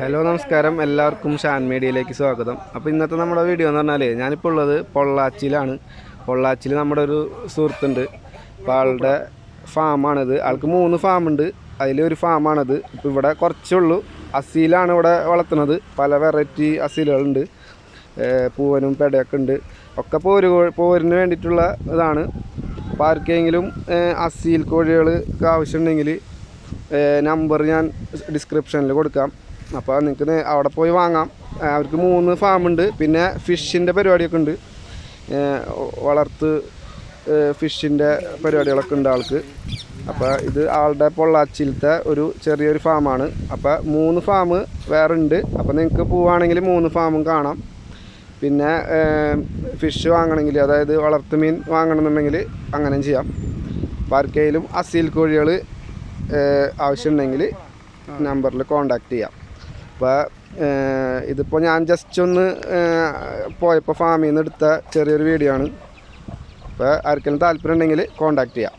Hello നമസ്കാരം. എല്ലാവർക്കും ഷാൻ മീഡിയയിലേക്ക് സ്വാഗതം. അപ്പോൾ ഇന്നത്തെ നമ്മുടെ വീഡിയോ എന്ന് പറഞ്ഞാൽ ഞാനിപ്പോൾ ഉള്ളത് പൊള്ളാച്ചിയിലാണ് പൊള്ളാച്ചിയിൽ നമ്മുടെ ഒരു സുഹൃത്തുണ്ട്. അപ്പോൾ ആളുടെ ഫാമാണിത് ആൾക്ക് മൂന്ന് ഫാമുണ്ട് അതിലൊരു ഫാമാണിത് ഇപ്പോൾ ഇവിടെ കുറച്ചുള്ളൂ അസീലാണ് ഇവിടെ വളർത്തുന്നത്. പല വെറൈറ്റി അസീലുകളുണ്ട്. പൂവനും പെടയൊക്കെ ഉണ്ട്. ഒക്കെ പോര് പോരിന് വേണ്ടിയിട്ടുള്ള ഇതാണ്. അപ്പോൾ ആർക്കെങ്കിലും അസീൽ കോഴികൾക്ക് ആവശ്യമുണ്ടെങ്കിൽ നമ്പർ ഞാൻ ഡിസ്ക്രിപ്ഷനിൽ കൊടുക്കാം. അപ്പോൾ നിങ്ങൾക്ക് അവിടെ പോയി വാങ്ങാം. അവർക്ക് മൂന്ന് ഫാമുണ്ട് പിന്നെ ഫിഷിന്റെ പരിപാടിയൊക്കെ ഉണ്ട്. വളർത്ത് ഫിഷിന്റെ പരിപാടികളൊക്കെ ഉണ്ട് ആൾക്ക്. അപ്പോൾ ഇത് ആളുടെ പൊള്ളാച്ചിലത്തെ ഒരു ചെറിയൊരു ഫാമാണ് അപ്പോൾ മൂന്ന് ഫാം വേറെ ഉണ്ട്. അപ്പോൾ നിങ്ങൾക്ക് പോവുകയാണെങ്കിൽ മൂന്ന് ഫാമും കാണാം. പിന്നെ ഫിഷ് വാങ്ങണമെങ്കിൽ അതായത് വളർത്തു മീൻ വാങ്ങണമെന്നുണ്ടെങ്കിൽ അങ്ങനെയും ചെയ്യാം. പാർക്കയിലും അസീൽ കോഴികൾ ആവശ്യമുണ്ടെങ്കിൽ നമ്പറിൽ കോണ്ടാക്ട് ചെയ്യാം. അപ്പോൾ ഇതിപ്പോൾ ഞാൻ ജസ്റ്റ് ഒന്ന് പോയപ്പോൾ ഫാമിൽ നിന്ന് എടുത്ത ചെറിയൊരു വീഡിയോ ആണ്. അപ്പോൾ ആർക്കെങ്കിലും താല്പര്യം ഉണ്ടെങ്കിൽ കോൺടാക്ട് ചെയ്യാം.